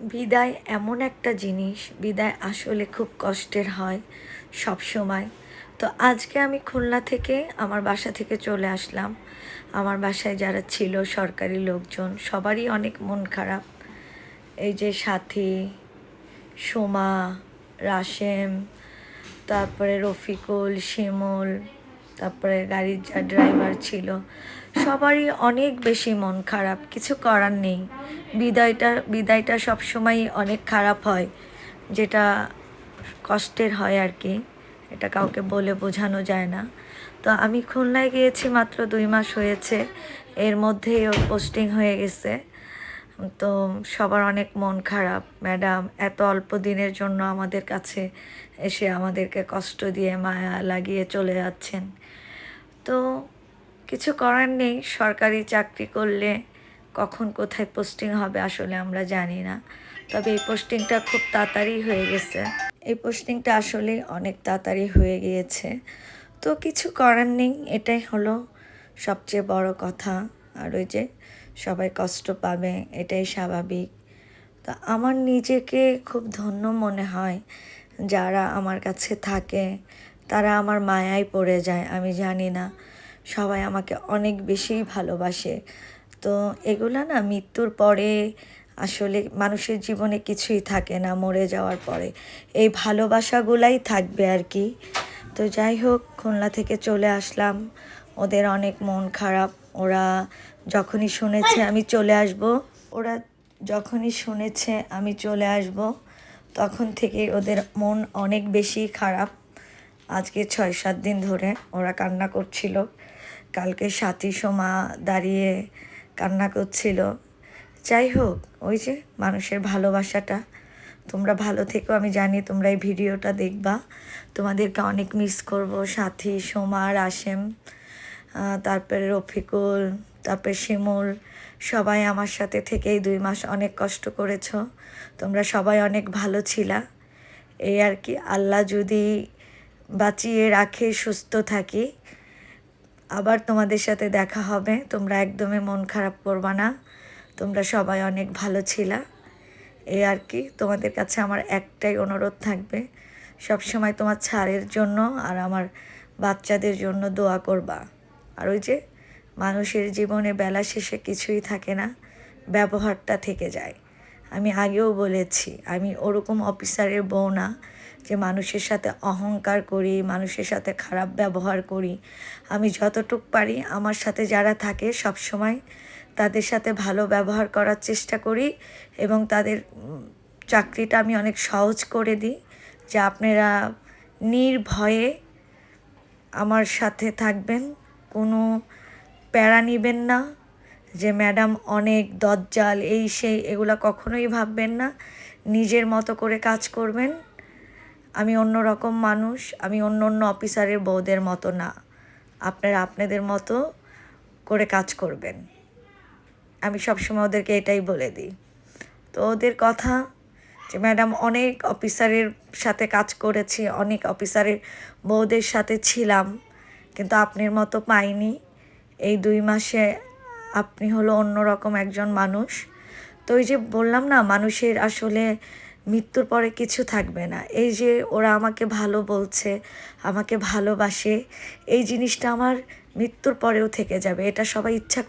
বিদায় এমন একটা জিনিস, বিদায় আসলে খুব কষ্টের হয় সব সময় তো আজকে আমি খুলনা থেকে আমার বাসা থেকে চলে আসলাম। আমার বাসায় যারা ছিল সরকারি লোকজন, সবারই অনেক মন খারাপ। এই যে সাথী, সোমা, রাশেম, তারপরে রফিকুল, শিমুল তারপরে গাড়ির যা ড্রাইভার ছিল, সবারই অনেক বেশি মন খারাপ, কিছু করার নেই। বিদায়টা বিদায়টা সবসময়ই অনেক খারাপ হয়, যেটা কষ্টের হয় আর কি, এটা কাউকে বলে বোঝানো যায় না। তো আমি খুলনায় গিয়েছি মাত্র দুই মাস হয়েছে, এর মধ্যেই ওর পোস্টিং হয়ে গেছে। তো সবার অনেক মন খারাপ। ম্যাডাম, এত অল্প দিনের জন্য আমাদের কাছে এসে আমাদেরকে কষ্ট দিয়ে মায়া লাগিয়ে চলে যাচ্ছেন। তো কিছু করার নেই, সরকারি চাকরি করলে কখন কোথায় পোস্টিং হবে আসলে আমরা জানি না। তবে এই পোস্টিংটা খুব তাড়াতাড়ি হয়ে গেছে। এই পোস্টিংটা আসলে অনেক তাড়াতাড়ি হয়ে গিয়েছে। তো কিছু করার নেই, এটাই হলো সবচেয়ে বড় কথা। আর ওই যে সবাই কষ্ট পাবে, এটাই স্বাভাবিক। তো আমার নিজেকে খুব ধন্য মনে হয় যারা আমার কাছে থাকে, তারা আমার মায়ায় পড়ে যায়, আমি জানি না। সবাই আমাকে অনেক বেশি ভালোবাসে। তো এগুলা না মৃত্যুর পরে আসলে মানুষের জীবনে কিছুই থাকে না, মরে যাওয়ার পরে। এই ভালোবাসাগুলাই থাকবে আর কি। তো যাই হোক, খুলনা থেকে চলে আসলাম। ওদের অনেক মন খারাপ, ওরা যখনই শুনেছে আমি চলে আসব, ওরা যখনই শুনেছে আমি চলে আসব, তখন থেকে ওদের মন অনেক বেশি খারাপ। আজকে ছয় সাত দিন ধরে ওরা কান্না করছিল। কালকে সাথী সোমা দাঁড়িয়ে কান্না করছিল। যাই হোক, ওই যে মানুষের ভালোবাসাটা। তোমরা ভালো থেকো, আমি জানি তোমরা এই ভিডিওটা দেখবা। তোমাদেরকে অনেক মিস করব, সাথী, সোমা রাশেম তারপরে রফিকুল তারপরে শিমুল সবাই আমার সাথে থেকেই দুই মাস অনেক কষ্ট করেছ। তোমরা সবাই অনেক ভালো ছিলা। এই আর কি, আল্লাহ যদি বাঁচিয়ে রাখে, সুস্থ থাকি, আবার তোমাদের সাথে দেখা হবে। তোমরা একদমই মন খারাপ করবা না। তোমরা সবাই অনেক ভালো ছিলা। এই আর কি, তোমাদের কাছে আমার একটাই অনুরোধ থাকবে। সব সময় তোমার ছাড়ের জন্য আর আমার বাচ্চাদের জন্য দোয়া করবা। আর ওই যে মানুষের জীবনে বেলা শেষে কিছুই থাকে না, ব্যবহারটা থেকে যায়। আমি আগেও বলেছি, আমি ওরকম অফিসারের বউ না যে মানুষের সাথে অহংকার করি, মানুষের সাথে খারাপ ব্যবহার করি। আমি যতটুক পারি আমার সাথে যারা থাকে সব সময় তাদের সাথে ভালো ব্যবহার করার চেষ্টা করি এবং তাদের চাকরিটা আমি অনেক সহজ করে দিই যে আপনারা নির্ভয়ে আমার সাথে থাকবেন, কোনো প্যারা নিবেন না, যে ম্যাডাম অনেক দজ্জাল, এই সেই, এগুলো কখনোই ভাববেন না। নিজের মতো করে কাজ করবেন। আমি অন্য রকম মানুষ, আমি অন্য অন্য অফিসারের বউদের মতো না। আপনারা আপনাদের মতো করে কাজ করবেন। আমি সবসময় ওদেরকে এটাই বলে দিই। তো ওদের কথা যে, ম্যাডাম, অনেক অফিসারের সাথে কাজ করেছি, অনেক অফিসারের বউদের সাথে ছিলাম, কিন্তু আপনার মতো পাইনি। এই দুই মাসে আপনি হলো অন্যরকম একজন মানুষ। তো ওই যে বললাম না, মানুষের আসলে মৃত্যুর পরে কিছু থাকবে না। এই যে ওরা আমাকে ভালো বলছে, আমাকে ভালোবাসে, এই জিনিসটা আমার মৃত্যুর পরেও থেকে যাবে। এটা সবাই ইচ্ছা